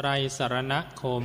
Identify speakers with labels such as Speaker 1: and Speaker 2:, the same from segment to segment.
Speaker 1: ไตรสารณคม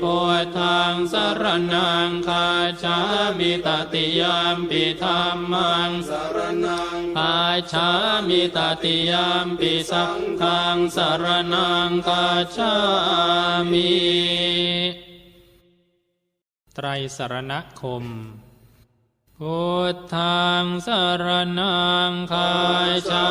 Speaker 1: พุทธังสารนังคาชามิตติยามปิธรรมังสารนังคาชามิตติยามปิสังฆังสารนังคาชามิไตรสรณคมพุทธังสารนังคาชา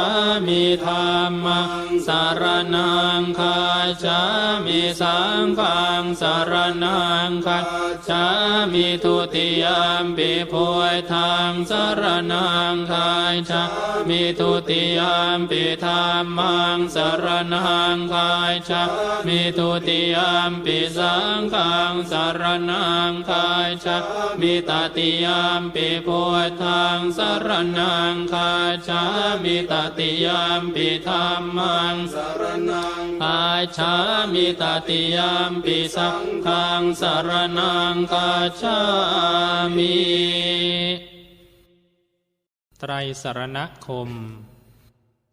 Speaker 1: มิธรรมัง สารนังคายชามิสังฆังสารนังคัจฉามิทุติยามปิพุทธังสารนังคายชามิทุติยามปิธรรมังสารนังคายชามิทุติยามปิสังฆังสารนังคายชามิตติยามปิพุทธังสารนังคาชามิตติยามปิธรรมังสารนังคาชามิตติยามปิสังฆังสารนังคาชามิไตรสรณคม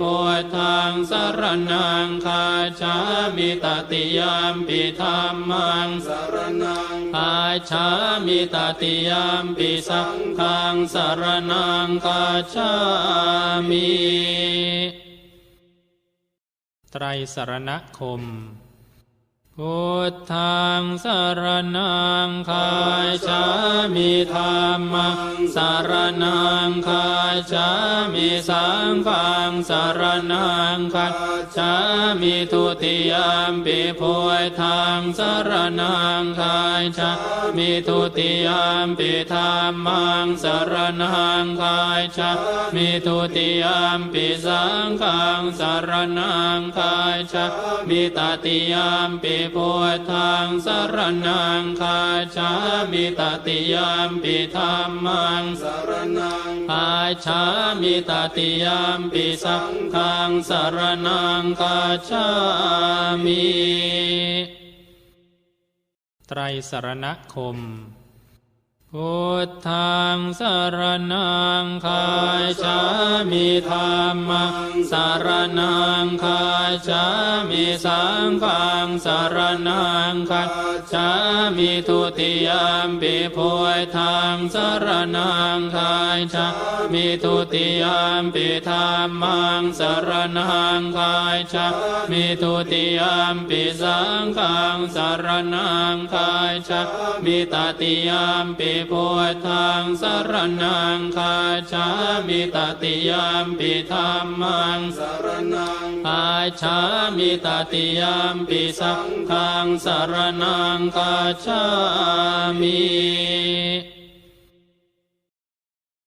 Speaker 1: พุทธังสรนังคาชามิตติยามปิธรรมังสรนังคาชามิตติยามปิสังฆังสรนังคาชามิไตรสรณคมพุทธังสรนังคา ชามิธรรมังสารนังคาชามิสังฆังสารนังคัจฉามิทุติยามปิพุทธังสารนังคาชามิทุติยามปิธรรมังสารนังคาชามิทุติยามปิสังฆังสารนังคาชามิตติยามปิพุทธังสารนังคาชามิตติยามปิธรรมังสารนังคาชามิตติยามปิสังฆังสารนังคาชามิไตรสรณคมพุทธังสารนังคายชามิธรรมัง สารนังคาชามิสังฆังสารนังคัจฉามิทุติยามปิโพุทธังสารนังคาชามิทุติยามปิธรรมังสารนังคาชามิทุติยามปิสังฆังสารนังคาชามิตติยามปิโพุทธังสารนังคาชามิตติยามปิธรรมังสารนังอาชามิตติยามปิสังฆังสารนังคาชามิ